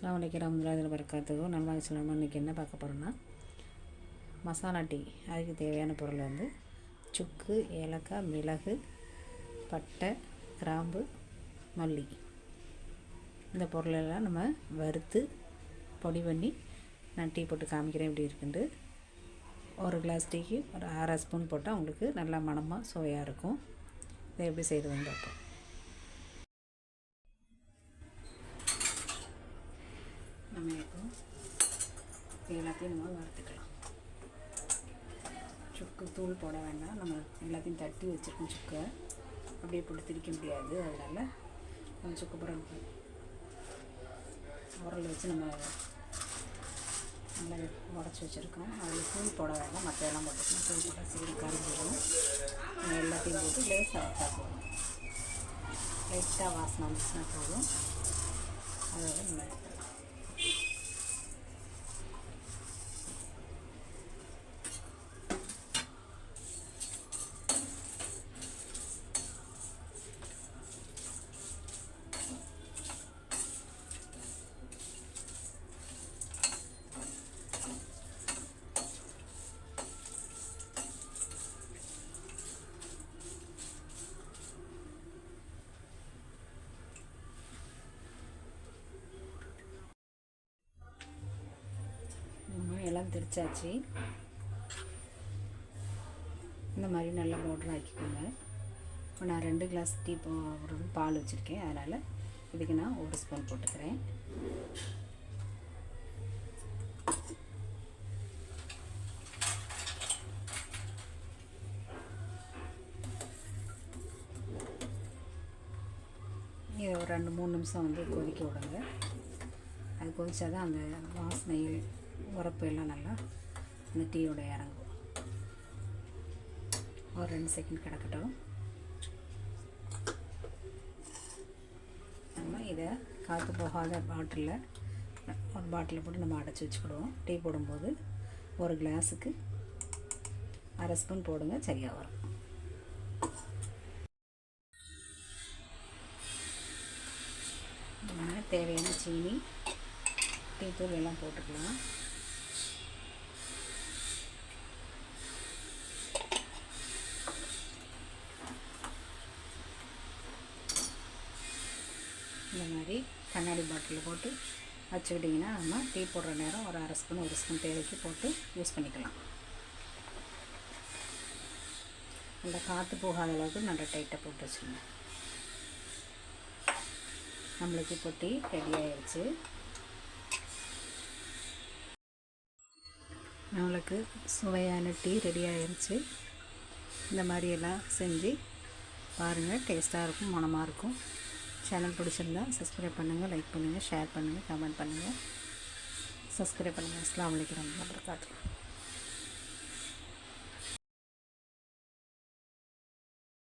அஸ்லாம் வலைக்கம் ரஹமத்துல்லாஹி வரகாத்துக்கும் நம்ம சொல்லணும் இன்றைக்கி என்ன பார்க்க போகிறோன்னா மசாலா டீ. அதுக்கு தேவையான பொருள் வந்து சுக்கு ஏலக்காய் மிளகு பட்டை கிராம்பு மல்லி. இந்த பொருளெல்லாம் நம்ம வறுத்து பொடி பண்ணி நான் டீ போட்டு காமிக்கிறேன். எப்படி இருக்குன்ட்டு ஒரு கிளாஸ் டீக்கு ஒரு அரை ஸ்பூன் போட்டால் உங்களுக்கு நல்லா மணமாக சுவையாக இருக்கும். இதை எப்படி செய்கிறதுன்னு பார்ப்போம். நம்ம எல்லாத்தையும் நம்ம வறுத்துக்கலாம். சுக்கு தூள் போட வேண்டாம். நம்ம எல்லாத்தையும் தட்டி வச்சுருக்கோம் சுக்கை. அப்படியே போட்டு திரிக்க முடியாது. அதனால் நம்ம சுக்கு புறம் உரல் வச்சு நம்ம நல்லா உடச்சி வச்சுருக்கோம். அதில் தூள் போட வேண்டாம். மற்ற எல்லாம் போட்டுக்கலாம். தூள் போட்டால் சீடு கரைஞ்சிடும் எல்லாத்தையும் போட்டு லேசாக வச்சா போதும். லைட்டாக வாசனை வந்துச்சுன்னா போதும். அதோட நம்ம எடுத்துக்கலாம் திரிச்சாச்சு இந்த மாதிரி நல்லா பவுட்ரு ஆக்கிக்கோங்க. இப்போ நான் ரெண்டு கிளாஸ் டீ பவுடர் பால் வச்சுருக்கேன். அதனால் இதுக்கு நான் ஒரு ஸ்பூன் போட்டுக்கிறேன். இதை ஒரு ரெண்டு மூணு நிமிஷம் வந்து கொதிக்க விடுங்க. அது கொதிச்சா தான் அந்த வாசனை உரப்பு எல்லாம் நல்லா அந்த டீயோட இறங்கும். ஒரு ரெண்டு செகண்ட் கிடக்கட்டும். நம்ம இதை காற்று போகாத பாட்டிலில் ஒரு பாட்டிலில் போட்டு நம்ம அடைச்சி வச்சுக்கிடுவோம். டீ போடும்போது ஒரு கிளாஸுக்கு அரை ஸ்பூன் போடுங்க சரியாக வரும். நம்ம தேவையான சீனி டீத்தூள் எல்லாம் போட்டுக்கலாம். மாதிரி கண்ணாடி பாட்டிலில் போட்டு வச்சுக்கிட்டிங்கன்னா நம்ம டீ போடுற நேரம் ஒரு அரை ஸ்பூன் ஒரு ஸ்பூன் தேவைக்கு போட்டு யூஸ் பண்ணிக்கலாம். அந்த காற்று போகாத அளவுக்கு நல்லா டைட்டாக போட்டு வச்சுக்கோங்க. நம்மளுக்கு இப்போ டீ ரெடி ஆயிடுச்சு. நம்மளுக்கு சுவையான டீ ரெடி ஆயிடுச்சு இந்த மாதிரியெல்லாம் செஞ்சு பாருங்கள் டேஸ்ட்டாக இருக்கும் மனமாக இருக்கும். சேனல் பிடிச்சிருந்தா சப்ஸ்கிரைப் பண்ணுங்கள் லைக் பண்ணுங்கள் ஷேர் பண்ணுங்கள் கமெண்ட் பண்ணுங்கள் சப்ஸ்கிரைப் பண்ணுங்கள் அஸ்லாம் வலைக்கம் வரகாத்து